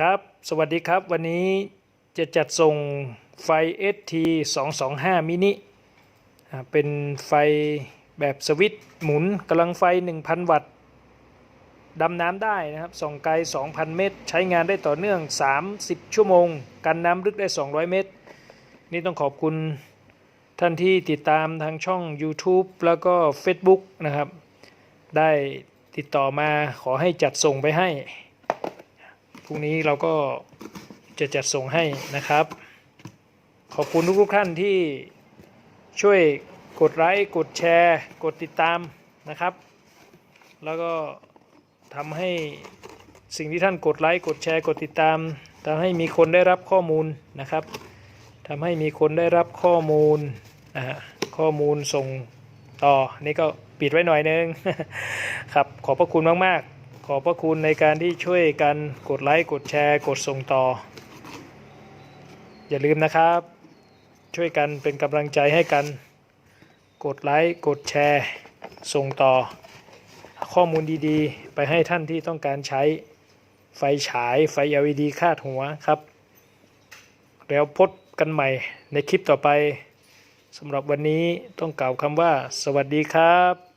ครับ สวัสดีครับ วันนี้จะจัดส่งไฟ ST 225 มินิเป็นไฟแบบสวิตช์หมุนกำลังไฟ 1,000 วัตต์ดำน้ำได้นะครับ ส่องไกล 2,000 เมตร ใช้งานได้ต่อเนื่อง 30 ชั่วโมง กันน้ำลึกได้ 200 เมตร นี่ต้องขอบคุณท่านที่ติดตามทางช่อง YouTube แล้วก็ Facebook นะครับ ได้ติดต่อมาขอให้จัดส่งไปให้ พรุ่งนี้เราก็จะจัดส่งให้นะครับ ขอบคุณทุกๆท่านที่ช่วยกดไลค์กดแชร์ กดติดตามนะครับ แล้วก็ทำให้สิ่งที่ท่านกดไลค์กดแชร์กดติดตามทำให้มีคนได้รับข้อมูลนะครับทำให้มีคนได้รับข้อมูลนะฮะข้อมูลส่งต่อนี่ก็ปิดไว้หน่อยนึงครับขอบพระคุณมาก ๆ ขอบพระคุณในการที่ช่วยกันกดไลค์กดแชร์กดส่งต่อ อย่าลืมนะครับ ช่วยกันเป็นกำลังใจให้กัน กดไลค์กดแชร์ ส่งต่อ ข้อมูลดีๆ ไปให้ท่านที่ต้องการใช้ไฟฉายไฟ LED คาดหัวครับ แล้วพบกันใหม่ในคลิปต่อไปสำหรับวันนี้ต้องกล่าวคำว่า สวัสดีครับ